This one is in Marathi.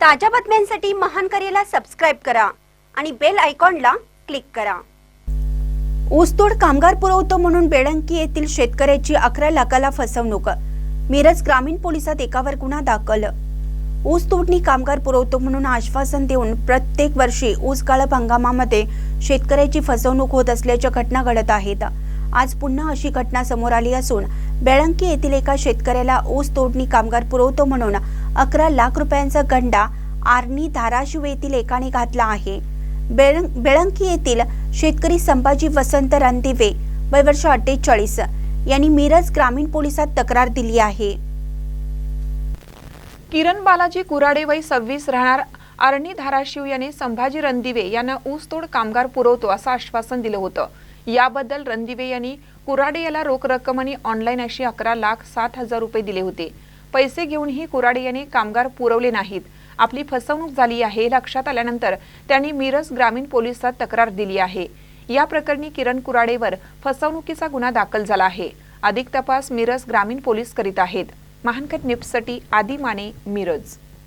ताज्या बातम्यांसाठी महान करेला सबस्क्राईब करा आणि बेल आयकॉनला क्लिक करा. ऊसतोड कामगार पुरवतो म्हणून बेळंकी येथील शेतकऱ्याची अकरा लाखाला फसवणूक. मिरज ग्रामीण पोलिसात एकावर गुन्हा दाखल. ऊस तोडणी कामगार पुरवतो म्हणून आश्वासन देऊन प्रत्येक वर्षी ऊस गाळप हंगामामध्ये शेतकऱ्याची फसवणूक होत असल्याच्या घटना घडत आहेत. आज पुन्हा अशी घटना समोर आली असून बेळंकी येथील एका शेतकऱ्याला ऊस तोडणी कामगार पुरवतो म्हणून अकरा लाख रुपयांचा गंडा आर्णी धाराशिव येथील एकाने घातला आहे. बेळं बेळंकी येथील शेतकरी संभाजी वसंत रणदिवे वय वर्ष अठ्ठेचाळीस यांनी मिरज ग्रामीण पोलिसात तक्रार दिली आहे. किरण बालाजी कुराडे वय सव्वीस राहणार आर्णी धाराशिव याने संभाजी रणदिवे यांना ऊसतोड कामगार पुरवतो असं आश्वासन दिलं होतं. याबद्दल रणदिवे यांनी कुराडे याला रोख रक्कम आणि ऑनलाईन अशी अकरा लाख सात हजार रुपये दिले होते. पैसे घेऊनही कुराडे यांनी कामगार पुरवले नाहीत. आपली फसवणूक झाली आहे हे लक्षात आल्यानंतर त्यांनी मिरज ग्रामीण पोलिसात तक्रार दिली आहे. या प्रकरणी किरण कुराडेवर फसवणुकीचा गुन्हा दाखल झाला आहे. अधिक तपास मिरज ग्रामीण पोलीस करीत आहेत. महानकट न्यूजसाठी आदी माने मिरज.